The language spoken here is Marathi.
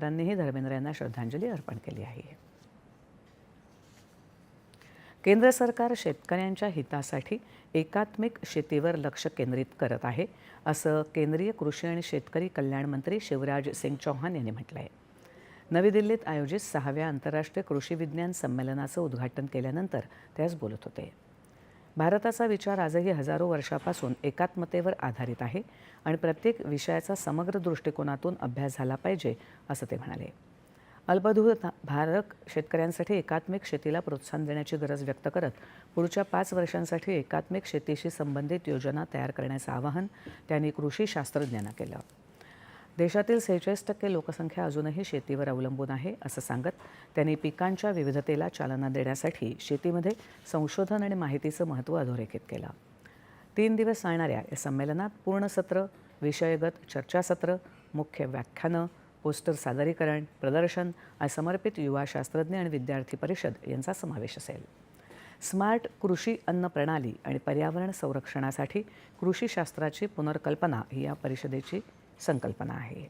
मान्यवरांनीही धर्मेंद्र यांना श्रद्धांजली अर्पण केली आहे. केंद्र सरकार शेतकऱ्यांच्या हितासाठी एकात्मिक शेतीवर लक्ष केंद्रित करत आहे असं केंद्रीय कृषी आणि शेतकरी कल्याण मंत्री शिवराज सिंग चौहान यांनी म्हटलं आहे नवी दिल्लीत आयोजित सहाव्या आंतरराष्ट्रीय कृषी विज्ञान संमेलनाचं उद्घाटन केल्यानंतर ते आज बोलत होते. भारताचा विचार आजही हजारो वर्षापासून एकात्मतेवर आधारित आहे आणि प्रत्येक विषयाचा समग्र दृष्टिकोनातून अभ्यास झाला पाहिजे असं ते म्हणाले. अल्पधूर भारत शेतकऱ्यांसाठी एकात्मिक शेतीला प्रोत्साहन देण्याची गरज व्यक्त करत पुढच्या पाच वर्षांसाठी एकात्मिक शेतीशी संबंधित योजना तयार करण्याचं आवाहन त्यांनी कृषी शास्त्रज्ञांना केलं. देशातील सेहेचाळीस टक्के लोकसंख्या अजूनही शेतीवर अवलंबून आहे असं सांगत त्यांनी पिकांच्या विविधतेला चालना देण्यासाठी शेतीमध्ये संशोधन आणि माहितीचं महत्त्व अधोरेखित केलं. तीन दिवस चालणाऱ्या या संमेलनात पूर्ण सत्र विषयगत चर्चासत्र मुख्य व्याख्यानं पोस्टर सादरीकरण प्रदर्शन आणि समर्पित युवा शास्त्रज्ञ आणि विद्यार्थी परिषद यांचा समावेश असेल. स्मार्ट कृषी अन्न प्रणाली आणि पर्यावरण संरक्षणासाठी कृषीशास्त्राची पुनर्कल्पना ही या परिषदेची संकल्पना आहे.